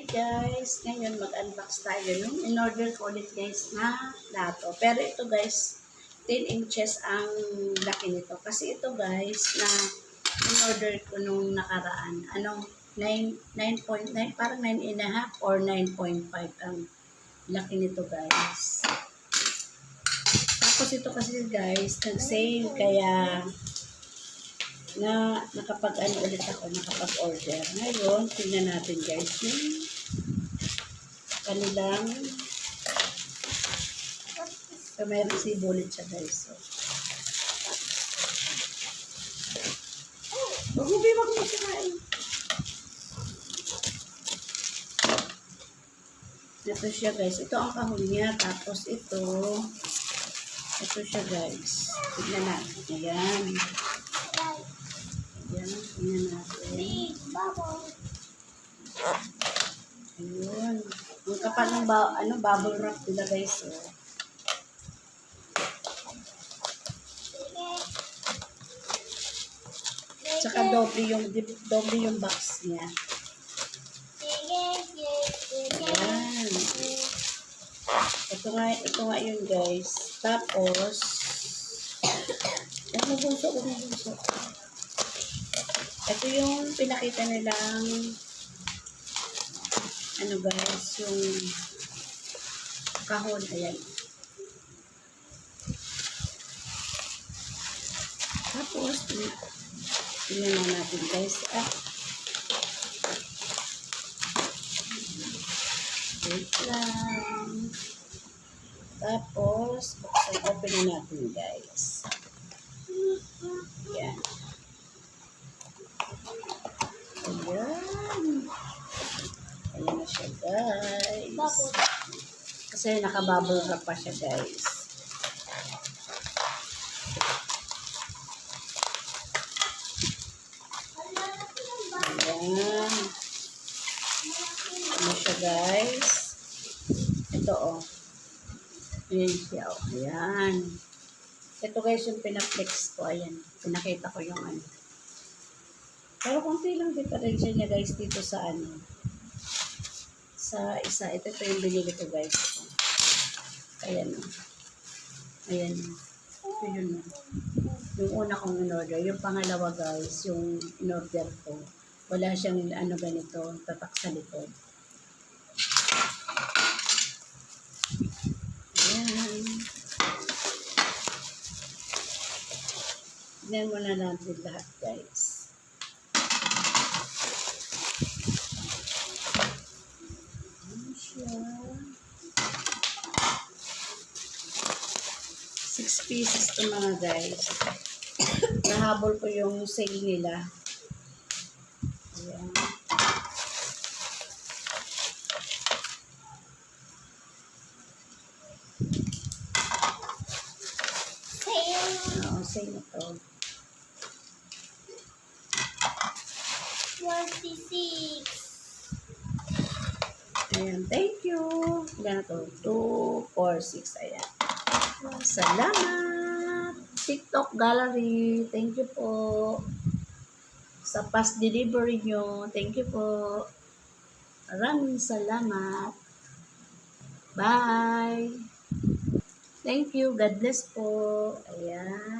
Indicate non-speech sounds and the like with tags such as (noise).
Hi guys, ngayon mag-unbox tayo nung in-order ko ulit guys na plato. Pero ito guys, 10 inches ang laki nito. Kasi ito guys, na in-order ko nung nakaraan. Ano, 9, 9.9, parang 9 and a half or 9.5 ang laki nito guys. Tapos ito kasi guys, nag-sale kaya na nakapag ano ulit ako, nakapag-order. Ngayon, tingnan natin guys yung kanilang so, meron si bullet siya guys. So. Huwag mo wag mo. Ito siya guys. Ito ang kahon niya. Tapos ito, ito siya guys. Tignan natin. Ayan. Ayan, tingnan natin. Ayun. Ang kapal ng ba ano, bubble wrap nila guys. Oh. Tsaka doble yung, doble yung box niya. Ayan. Ito nga, ito nga yun guys. Tapos, (coughs) ano bunso, ano bunso. Ito yung pinakita nilang ano guys, yung kahon, ayan. Tapos, tingnan na natin guys. Ah. Wait lang. Tapos, buksan, open na natin guys. Ayan. Ayan na siya, guys. Kasi nakabubble wrap pa siya, guys. Ayan. Ano siya, guys. Ito, oh. Ayan siya, oh. Ayan. Ito, guys, yung pinaflex ko. Ayan. Pinakita ko yung ano. Pero konti lang diferensya niya guys dito sa ano. Sa isa. Ito ito yung binili ko guys. Ayan. Ayan yun o. Yung una kong in-order. Yung pangalawa guys, yung in-order ko. Wala siyang ano ganito, tatak sa likod. Ayan. Tignan mo na natin lahat guys. 6 pieces to mga guys. Nahabol ko yung sale nila. Ayan. Sale. Oo, sale na to. 46. Ayan, thank you. Ganito, 2, 4, 6, ayan. Salamat. TikTok Gallery. Thank you po. Sa past delivery nyo. Thank you po. Maraming salamat. Bye. Thank you. God bless po. Ayan.